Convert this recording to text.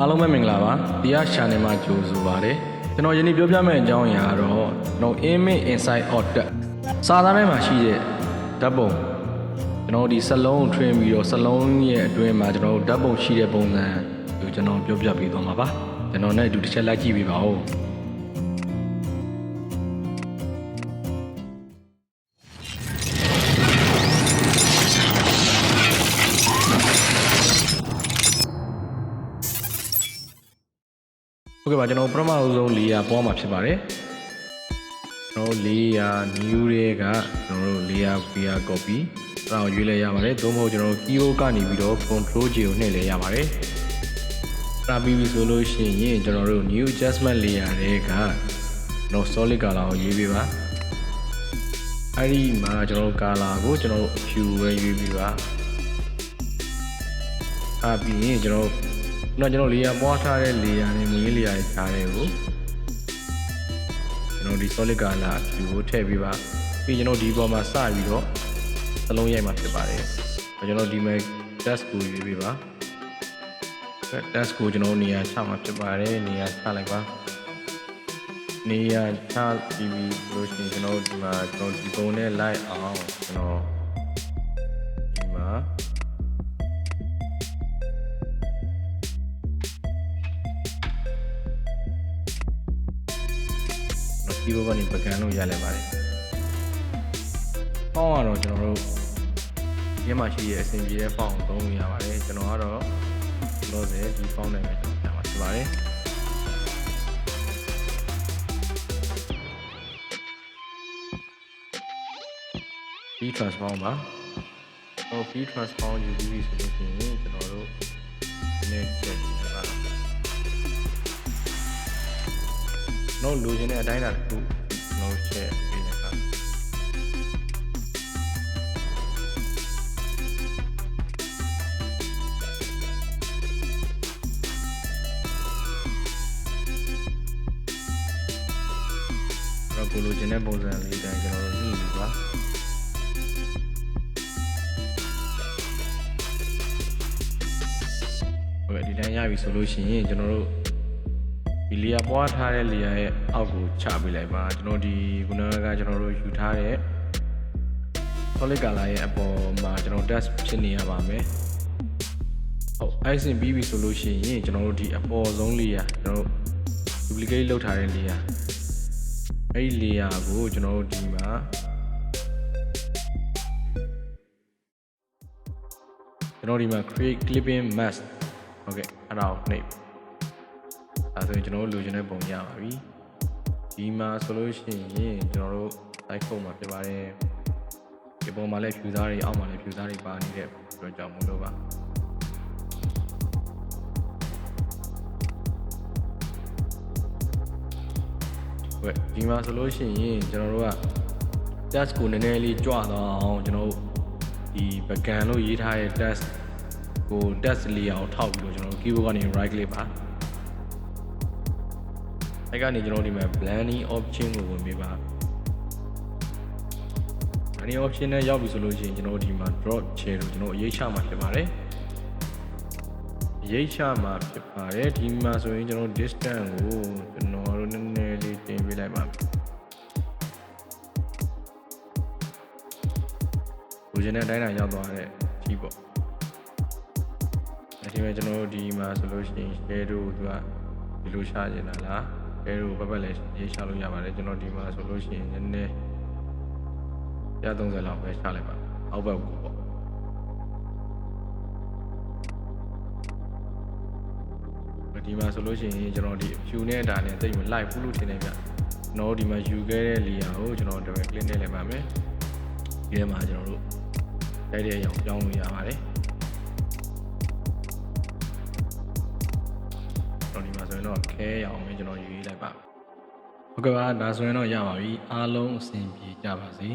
အားလုံးပဲမင်္ဂလာပါတရားရှာနေမှာကြိုဆိုပါရစေကျွန်တော်ယနေ့ပြောပြမယ့်အကြောင်းအရာကတော့ကျွန်တော် image inside out တက်စာသားထဲမှာရှိတဲ့ဓာတ်ပုံကျွန်တော်ဒီစလုံးကို train ပြီးတော့စလုံးရဲ့အတွင်းမှာကျွန်တော်ဓာတ်ပုံရှိတဲ့ပုံစံကိုကျွန်တော်ပြောပြပေးသွားမှာပါကျွန်တော်နဲ့အတူတစ်ချက်လိုက်ကြည့်ပေးပါဦး ကဲ့ပါကျွန်တော်ပထမအဆုံး၄ရာပွားမှာဖြစ်ပါတယ်ကျွန်တော်၄ရာ new တွေကကျွန်တော်တို့၄ရာ VR copy အဲ့ဒါကိုရွေးလဲရပါတယ်သို့မဟုတ်ကျွန်တော်တို့ keyboard ကနေပြီးတော့ control J ကိုနှိပ်လဲရပါတယ်အဲ့ဒါပြီးပြီဆိုလို့ရှိရင်ကျွန်တော်တို့ new adjustment layer တွေကကျွန်တော် solid color ကိုရွေးပေးပါအဲ့ဒီမှာကျွန်တော်တို့ color ကိုကျွန်တော်တို့ဖြူပဲရွေးပေးပါအဲ့ပြီးရင်ကျွန်တော်တို့ နောက်ကျွန်တော် layer ပွားထားတဲ့ layer နဲ့မွေး layer ရဲ့ခြားတွေကိုကျွန်တော်ဒီ solid color ဖြူကိုထည့်ပေးပါပြီးကျွန်တော်ဒီပေါ်မှာစပြီးတော့သလုံးရိုက်မှာဖြစ်ပါတယ်ကျွန်တော်ဒီမဲ့ test ကိုရွေးပေးပါ test ကိုကျွန်တော်နေရာချမှာဖြစ်ပါတယ်နေရာချလိုက်ပါနေရာချပြီးပြီဆိုလို့ရှိရင်ကျွန်တော်ဒီမှာကျွန်တော်ဒီပုံနဲ့ light အောင်ကျွန်တော် ဒီဘက်ကနေပကံလို့ရလဲပါတယ်။ဖောင်းကတော့ကျွန်တော်တို့ဒီမှာရှိရဲ့အဆင်ပြေတဲ့ဖောင်းကိုသုံးလို့ရပါတယ်။ကျွန်တော်ကတော့လို့စေဒီဖောင်းနဲ့ပဲကျွန်တော်ပြန်ပါဖြစ်ပါတယ်။ B transform ပါဟို B transform ယူပြီးပြီဆိုလို့ရှိရင်ကျွန်တော်တို့ဒီနေ့ချက်နေ တာပါတော့လိုချင်တဲ့အတိုင်းအတာတစ်ခုကျွန်တော်ချက်ပေးနေတာတော့ကိုလိုချင်တဲ့ပုံစံလေးတိုင်းကျွန်တော်တို့ညှိပြီပါဟုတ်ကဲ့ဒီတိုင်းရပြီဆိုလို့ရှိရင်ကျွန်တော်တို့ ဒီလေယာပွားထားတဲ့လေယာရဲ့အောက်ကိုချပေးလိုက်ပါကျွန်တော်ဒီခုနကကျွန်တော်တို့ယူထားတဲ့ solid color ရဲ့အပေါ်မှာကျွန်တော် test ဖြစ်နေရပါမယ်ဟုတ် icing ပြီးပြီဆိုလို့ရှိရင်ကျွန်တော်တို့ဒီအပေါ်ဆုံးလေယာကျွန်တော်တို့ duplicate လုပ်ထားတဲ့လေယာအဲ့ဒီ layer ကိုကျွန်တော်တို့ဒီမှာကျွန်တော်ဒီမှာ create clipping mask ဟုတ်ကဲ့အဲ့ဒါကိုနှိပ် အဲဆိုရင်ကျွန်တော်တို့လိုချင်တဲ့ပုံရပါပြီဒီမှာဆိုလို့ရှိရင်ကျွန်တော်တို့ like ပုံမှာပြပါတယ်ဒီပုံမှာလည်းဖြူသားတွေအောက်မှာလည်းဖြူသားတွေပါနေတဲ့အတွက်ကြောင့်မလို့ပါဟုတ်ကဲ့ဒီမှာဆိုလို့ရှိရင်ကျွန်တော်တို့က test ကိုနည်းနည်းလေးကြွသွားအောင်ကျွန်တော်တို့ဒီပကံလို့ရေးထားတဲ့ test ကို test လေးအောင်ထောက်ပြီးတော့ကျွန်တော်တို့ keyboard ကနေ right click ပါ အဲ့ကနေကျွန်တော်ဒီမှာ blending option ကိုဝင်ပေးပါ blending option နဲ့ရောက်ပြီဆိုလို့ရှိရင်ကျွန်တော်ဒီမှာ drop chair ကိုကျွန်တော်အရေးချမှာဖြစ်ပါတယ်အရေးချမှာဖြစ်ပါတယ်ဒီမှာဆိုရင်ကျွန်တော် distance ကိုကျွန်တော်တို့နည်းနည်းလေးတင်ပေးလိုက်ပါမယ်လူချင်းတဲ့အတိုင်းအတာရောက်သွားတဲ့ကြီးပေါ့အဲဒီမှာကျွန်တော်တို့ဒီမှာဆိုလို့ရှိရင် share တို့သူကဒီလိုရှာနေတာလား share တို့ဘက်ဘက်လည်းရေးရှာလို့ရပါတယ်ကျွန်တော်ဒီမှာဆိုလို့ရှိရင်နည်းနည်း130လောက်ပဲရှာလိုက်ပါအောက်ဘက်ကိုပေါ့ဒီမှာဆိုလို့ရှိရင်ကျွန်တော်ဒီ view နဲ့ဒါနဲ့တိတ်မ live ဘူးလို့ထင်နေဗျကျွန်တော်ဒီမှာယူခဲ့တဲ့ layer ကိုကျွန်တော် double click နဲ့လည်းပါမယ်ဒီထဲမှာကျွန်တော်တို့တိုက်တဲ့အရောင်ပြောင်းလို့ရပါတယ်ကျွန်တော်ဒီမှာဆိုရင်တော့ခဲရအောင်ပဲကျွန်တော်ယူ ရေးလိုက်ပါဟုတ်ကဲ့ပါဒါဆိုရင်တော့ရပါပြီအားလုံးအဆင်ပြေကြပါစေ